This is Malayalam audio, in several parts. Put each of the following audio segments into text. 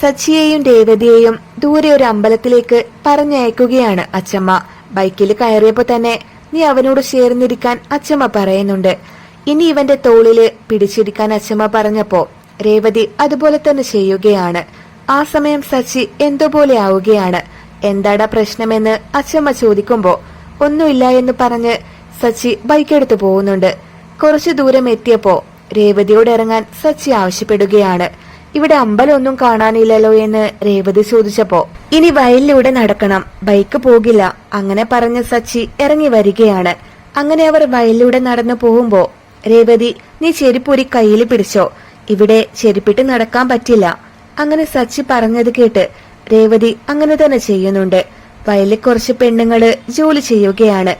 സച്ചിയെയും രേവതിയെയും ദൂരെ ഒരു അമ്പലത്തിലേക്ക് പറഞ്ഞയക്കുകയാണ് അച്ചമ്മ. ബൈക്കിൽ കയറിയപ്പോ തന്നെ നീ അവനോട് ചേർന്നിരിക്കാൻ അച്ചമ്മ പറയുന്നുണ്ട്. ഇനി ഇവന്റെ തോളിൽ പിടിച്ചിരിക്കാൻ അച്ചമ്മ പറഞ്ഞപ്പോ രേവതി അതുപോലെ തന്നെ ചെയ്യുകയാണ്. ആ സമയം സച്ചി എന്തോ പോലെ ആവുകയാണ്. എന്താടാ പ്രശ്നമെന്ന് അച്ചമ്മ ചോദിക്കുമ്പോ ഒന്നുമില്ല എന്ന് പറഞ്ഞ് സച്ചി ബൈക്ക് എടുത്തു പോകുന്നുണ്ട്. കുറച്ചു ദൂരം എത്തിയപ്പോ രേവതിയോട് ഇറങ്ങാൻ സച്ചി ആവശ്യപ്പെടുകയാണ്. ഇവിടെ അമ്പലമൊന്നും കാണാനില്ലല്ലോ എന്ന് രേവതി ചോദിച്ചപ്പോ ഇനി വയലിലൂടെ നടക്കണം. ബൈക്ക് പോകില്ല. അങ്ങനെ പറഞ്ഞ സച്ചി ഇറങ്ങി വരികയാണ്. അങ്ങനെ അവർ വയലിലൂടെ നടന്നു പോകുമ്പോ രേവതി നീ ചെരിപ്പൊരി കയ്യിൽ പിടിച്ചോ. ഇവിടെ ചെരുപ്പിട്ട് നടക്കാൻ പറ്റില്ല. അങ്ങനെ സച്ചി പറഞ്ഞത് കേട്ട് രേവതി അങ്ങനെ തന്നെ ചെയ്യുന്നുണ്ട്. വയലിൽ കുറച്ച് പെണ്ണുങ്ങൾ ജോലി ചെയ്യുകയാണ്.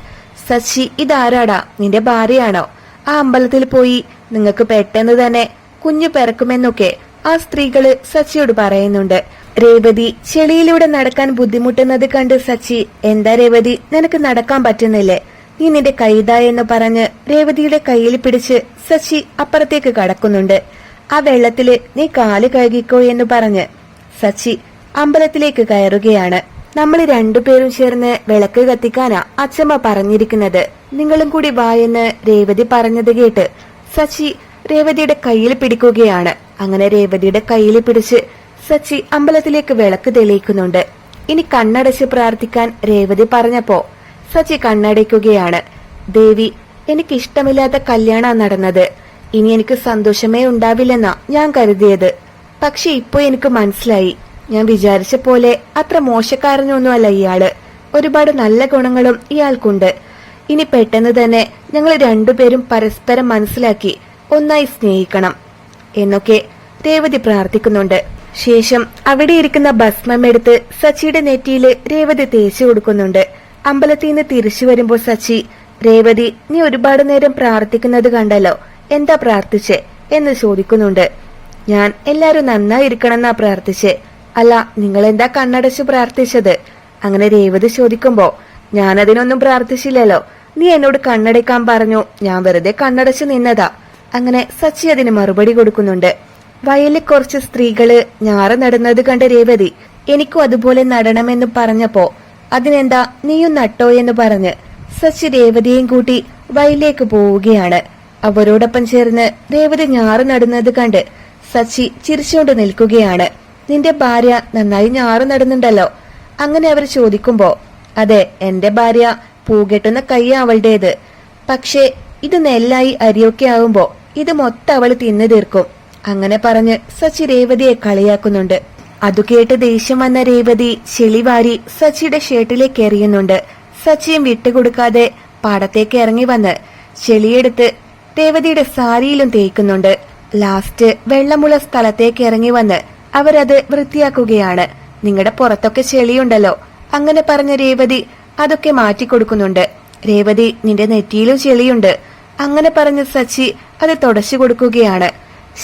സച്ചി ഇതാരാടാ? നിന്റെ ഭാര്യയാണോ? ആ അമ്പലത്തിൽ പോയി നിങ്ങൾക്ക് പെട്ടെന്ന് തന്നെ കുഞ്ഞു പിറക്കുമെന്നൊക്കെ ആ സ്ത്രീകൾ സച്ചിയോട് പറയുന്നുണ്ട്. രേവതി ചെളിയിലൂടെ നടക്കാൻ ബുദ്ധിമുട്ടുന്നത് കണ്ട് സച്ചി എന്താ രേവതി നിനക്ക് നടക്കാൻ പറ്റുന്നില്ലേ? നീ നിന്റെ കൈതാ എന്ന് പറഞ്ഞ് രേവതിയുടെ കയ്യിൽ പിടിച്ച് സച്ചി അപ്പുറത്തേക്ക് കടക്കുന്നുണ്ട്. ആ വെള്ളത്തിൽ നീ കാൽ കഴുകിക്കോ എന്ന് പറഞ്ഞ് സച്ചി അമ്പലത്തിലേക്ക് കയറുകയാണ്. നമ്മൾ രണ്ടുപേരും ചേർന്ന് വിളക്ക് കത്തിക്കാനാ അച്ഛമ്മ പറഞ്ഞിരിക്കുന്നത്. നിങ്ങളും കൂടി വായെന്ന് രേവതി പറഞ്ഞത് കേട്ട് സച്ചി രേവതിയുടെ കയ്യിൽ പിടിക്കുകയാണ്. അങ്ങനെ രേവതിയുടെ കയ്യിൽ പിടിച്ച് സച്ചി അമ്പലത്തിലേക്ക് വിളക്ക് തെളിയിക്കുന്നുണ്ട്. ഇനി കണ്ണടച്ച് പ്രാർത്ഥിക്കാൻ രേവതി പറഞ്ഞപ്പോ സച്ചി കണ്ണടയ്ക്കുകയാണ്. ദേവി എനിക്ക് ഇഷ്ടമില്ലാത്ത കല്യാണ നടന്നത്. ഇനി എനിക്ക് സന്തോഷമേ ഉണ്ടാവില്ലെന്നാ ഞാൻ കരുതിയത്. പക്ഷെ ഇപ്പൊ എനിക്ക് മനസ്സിലായി. ഞാൻ വിചാരിച്ച പോലെ അത്ര മോശക്കാരനൊന്നുമല്ല ഇയാൾ. ഒരുപാട് നല്ല ഗുണങ്ങളും ഇയാൾക്കുണ്ട്. ഇനി പെട്ടെന്ന് തന്നെ ഞങ്ങൾ രണ്ടുപേരും പരസ്പരം മനസ്സിലാക്കി ഒന്നായി സ്നേഹിക്കണം. എന്നൊക്കെ രേവതി പ്രാർത്ഥിക്കുന്നുണ്ട്. ശേഷം അവിടെ ഇരിക്കുന്ന ഭസ്മം എടുത്ത് സച്ചിയുടെ നെറ്റിയിൽ രേവതി തേച്ചു കൊടുക്കുന്നുണ്ട്. അമ്പലത്തിൽ നിന്ന് തിരിച്ചു വരുമ്പോൾ സച്ചി രേവതി നീ ഒരുപാട് നേരം പ്രാർത്ഥിക്കുന്നത് കണ്ടല്ലോ. എന്താ പ്രാർത്ഥിച്ചേ? എന്ന് ചോദിക്കുന്നുണ്ട്. ഞാൻ എല്ലാരും നന്നായിരിക്കണമെന്നാ പ്രാർത്ഥിച്ചേ. അല്ല നിങ്ങൾ എന്താ കണ്ണടച്ചു പ്രാർത്ഥിച്ചത്? അങ്ങനെ രേവതി ചോദിക്കുമ്പോ ഞാനതിനൊന്നും പ്രാർത്ഥിച്ചില്ലല്ലോ. നീ എന്നോട് കണ്ണടയ്ക്കാൻ പറഞ്ഞു. ഞാൻ വെറുതെ കണ്ണടച്ചു നിന്നതാ. അങ്ങനെ സച്ചി അതിന് മറുപടി കൊടുക്കുന്നുണ്ട്. വയലിൽ കുറച്ച് സ്ത്രീകൾ ഞാറ് നടുന്നത് കണ്ട രേവതി എനിക്കും അതുപോലെ നടണമെന്ന് പറഞ്ഞപ്പോ അതിനെന്താ നീയും നട്ടോ എന്ന് പറഞ്ഞ് സച്ചി രേവതിയെയും കൂട്ടി വയലിലേക്ക് പോവുകയാണ്. അവരോടൊപ്പം ചേർന്ന് രേവതി ഞാറ് നടുന്നത് കണ്ട് സച്ചി ചിരിച്ചുകൊണ്ട് നിൽക്കുകയാണ്. നിന്റെ ഭാര്യ നന്നായി ഞാറ് നടുന്നുണ്ടല്ലോ. അങ്ങനെ അവർ ചോദിക്കുമ്പോ അതെ എന്റെ ഭാര്യ പൂകെട്ടുന്ന കൈ അവളുടേത്. പക്ഷേ ഇത് നെല്ലായി അരിയൊക്കെ ആവുമ്പോ ഇത് മൊത്തം അവൾ തിന്നു തീർക്കും. അങ്ങനെ പറഞ്ഞ് സച്ചി രേവതിയെ കളിയാക്കുന്നുണ്ട്. അതു കേട്ട് ദേഷ്യം വന്ന രേവതി ചെളിവാരി സച്ചിയുടെ ഷർട്ടിലേക്ക് എറിയുന്നുണ്ട്. സച്ചിയും വിട്ടുകൊടുക്കാതെ പാടത്തേക്ക് ഇറങ്ങി വന്ന് ചെളിയെടുത്ത് രേവതിയുടെ സാരിയിലും തേക്കുന്നുണ്ട് ലാസ്റ്റ് വെള്ളമുള്ള സ്ഥലത്തേക്ക് ഇറങ്ങി വന്ന് അവരത് വൃത്തിയാക്കുകയാണ്. നിങ്ങളുടെ പുറത്തൊക്കെ ചെളിയുണ്ടല്ലോ. അങ്ങനെ പറഞ്ഞ രേവതി അതൊക്കെ മാറ്റിക്കൊടുക്കുന്നുണ്ട്. രേവതി നിന്റെ നെറ്റിയിലും ചെളിയുണ്ട്. അങ്ങനെ പറഞ്ഞ സച്ചി അത് തുടച്ചു കൊടുക്കുകയാണ്.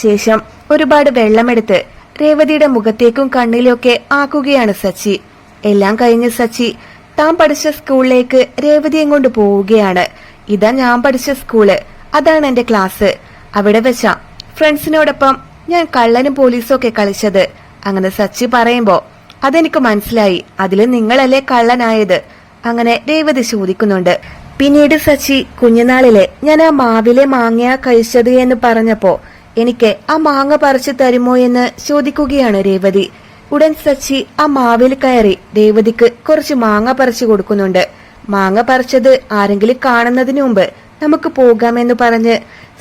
ശേഷം ഒരുപാട് വെള്ളമെടുത്ത് രേവതിയുടെ മുഖത്തേക്കും കണ്ണിലൊക്കെ ആക്കുകയാണ് സച്ചി. എല്ലാം കഴിഞ്ഞ് സച്ചി താൻ പഠിച്ച സ്കൂളിലേക്ക് രേവതിയും കൊണ്ട് പോവുകയാണ്. ഇതാ ഞാൻ പഠിച്ച സ്കൂൾ. അതാണ് എന്റെ ക്ലാസ്. അവിടെ വെച്ചാ ഫ്രണ്ട്സിനോടൊപ്പം ഞാൻ കള്ളനും പോലീസും ഒക്കെ കളിച്ചത്. അങ്ങനെ സച്ചി പറയുമ്പോ അതെനിക്ക് മനസ്സിലായി. അതിൽ നിങ്ങളല്ലേ കള്ളനായത്? അങ്ങനെ രേവതി ചോദിക്കുന്നുണ്ട്. പിന്നീട് സച്ചി കുഞ്ഞുനാളിലെ ഞാൻ ആ മാവിലെ മാങ്ങയാ കഴിച്ചത് എന്ന് പറഞ്ഞപ്പോ എനിക്ക് ആ മാങ്ങ പറിച്ചു തരുമോ എന്ന് ചോദിക്കുകയാണ് രേവതി. ഉടൻ സച്ചി ആ മാവിൽ കയറി രേവതിക്ക് കുറച്ച് മാങ്ങ പറിച്ചു കൊടുക്കുന്നുണ്ട്. മാങ്ങ പറിച്ചത് ആരെങ്കിലും കാണുന്നതിന് മുമ്പ് നമുക്ക് പോകാമെന്ന് പറഞ്ഞ്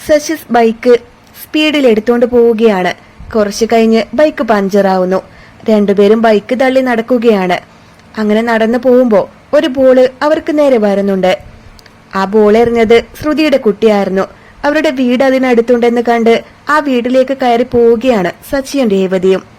സച്ചി ബൈക്ക് സ്പീഡിൽ എടുത്തോണ്ട് പോവുകയാണ്. കുറച്ചു കഴിഞ്ഞ് ബൈക്ക് പഞ്ചറാവുന്നു. രണ്ടുപേരും ബൈക്ക് തള്ളി നടക്കുകയാണ്. അങ്ങനെ നടന്നു പോകുമ്പോ ഒരു ബോൾ അവർക്ക് നേരെ വരുന്നുണ്ട്. ആ ബോൾ എറിഞ്ഞത് ശ്രുതിയുടെ കുട്ടിയായിരുന്നു. അവരുടെ വീട് അതിനടുത്തുണ്ടെന്ന് കണ്ട് ആ വീട്ടിലേക്ക് കയറി പോവുകയാണ് സച്ചിയും രേവതിയും.